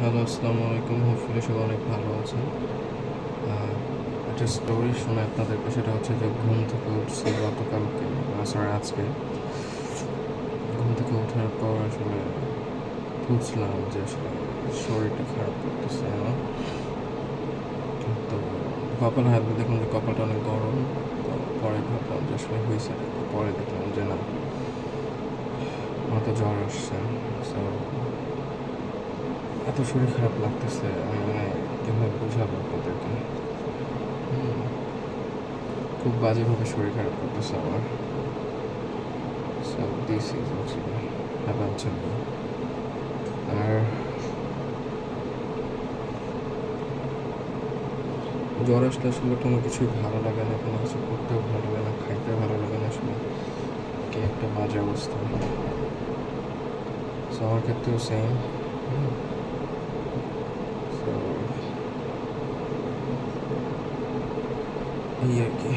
Hello আসসালামু আলাইকুম। Hopefully সবাই অনেক ভালো আহ, একটা স্টোরি শুনে আপনাদেরকে সেটা হচ্ছে যে ঘুম থেকে উঠছি গতকালকে সরি আজকে। ঘুম থেকে ওঠার পর আসলে বুঝলাম যে আসলে শরীরটা খারাপ করতেছে আমার। তো কপাল হাত দেখলাম যে কপালটা অনেক গরম। পরে ভাবলাম যে আসলে হয়েছে পরে দেখলাম যে না আমার তো জ্বর আসছে। এত শরীর খারাপ লাগতেছে, আমি মানে কীভাবে বোঝাবো আপনাদেরকে। খুব বাজেভাবে শরীর খারাপ করতেছে আমার। So this is actually happen to me আর জ্বর আসলে আসলে কোনো কিছুই ভালো লাগে না, কোনো কিছু করতেও ভালো লাগে না খাইতে ভালো লাগে না আসলে। কি একটা বাজে অবস্থা। সো আমার ক্ষেত্রেও সেম তো এই আর কি।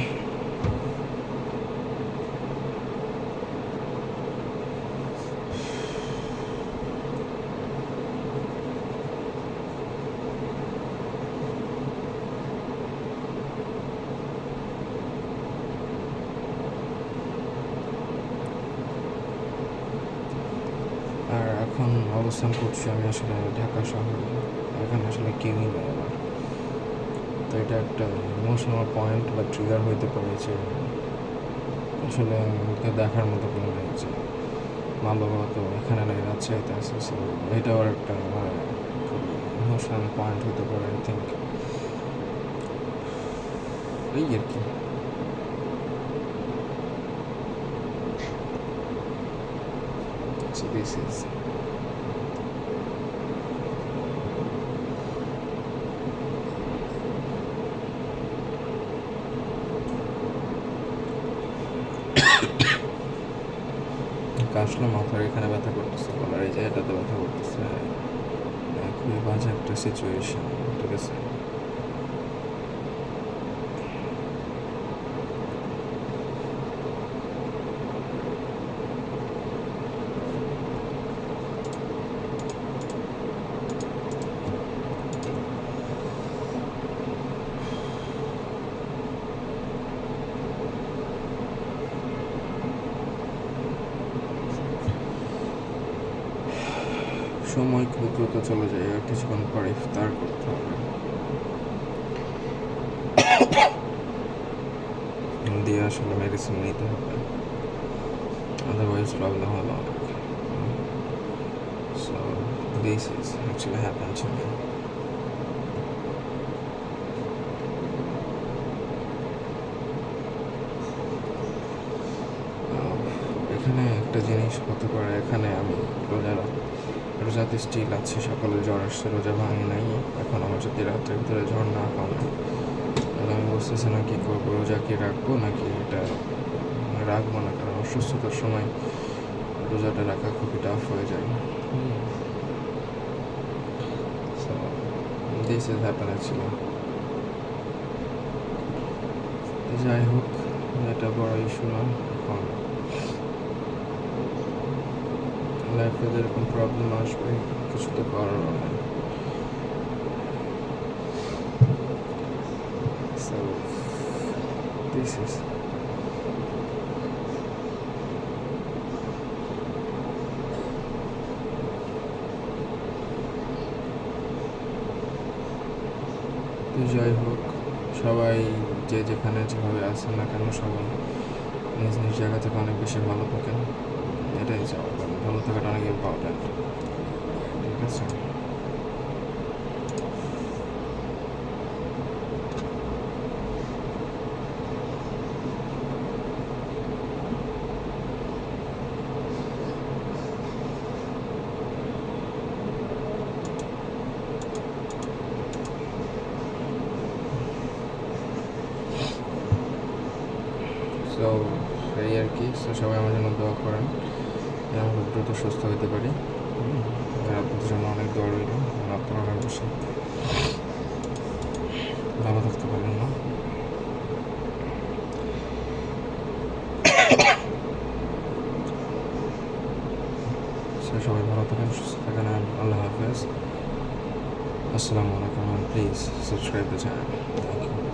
আর এখন অবস্থান করছি আমি আসলে ঢাকা শহরে। এখানে আসলে কেউই নেই আমার। এটা একটা ইমোশনাল পয়েন্ট বা ট্রিগার হইতে পারে যে আসলে আমাকে দেখার মতো কোনো যে মা বাবা তো এখানে নেই, রাজশাহীতে আছে সো এটাও একটা খুবই ইমোশনাল পয়েন্ট হতে পারে আই থিঙ্ক এই আর কি। So this is কাশলো মাথার এখানে ব্যথা করতেছে, গলার এই জায়গাটাতে ব্যথা করতেছে। খুবই বাজে একটা সিচুয়েশন ঠিক আছে? সময় খুব দ্রুত চলে যায় আর কিছুক্ষণ পরে ইফতার করতে হবে। দিয়ে আসলে মেডিসিন নিতে হবে। আদারওয়াইজ প্রবলেম হবে অনেক। So this is actually happen to me এখানে একটা জিনিস হতে পারে, এখানে আমি রোজা রোজাতে স্টিল আছে সকালে জ্বর আসছে, রোজা ভাঙে নাই। এখন আমার যদি রাতের ভিতরে জ্বর না কমে তাহলে আমি বুঝতেছি না কী করব, রোজা কি রাখব, নাকি এটা রাখব না? কারণ অসুস্থতার সময় রোজাটা রাখা খুবই টাফ হয়ে যায়। দিস ইজ হ্যাপেন অ্যাকচুয়ালি যাই হোক, এটা বড় ইস্যু না, এখন লাইফে যেরকম প্রবলেম আসবে কিছু তো করার তো যাই হোক, সবাই যে যেখানে যেভাবে আছেন না কেন, সবাই নিজ নিজ জায়গা থেকে অনেক বেশি ভালো থাকেন। এটাই চাওয়া কারণ ভালো থাকাটা অনেক ইম্পর্ট্যান্ট ঠিক আছে সো এই আর কি সো সবাই আমার জন্য দোয়া করেন যেন খুব দ্রুত সুস্থ হতে পারি। আপনাদের জন্য অনেক দোয়া রইল। আপনারা অনেক বেশি ভালো থাকতে পারেন না। সো সবাই ভালো থাকেন, সুস্থ থাকেন আল্লাহ হাফেজ। Assalamu alaikum please please subscribe the thank you.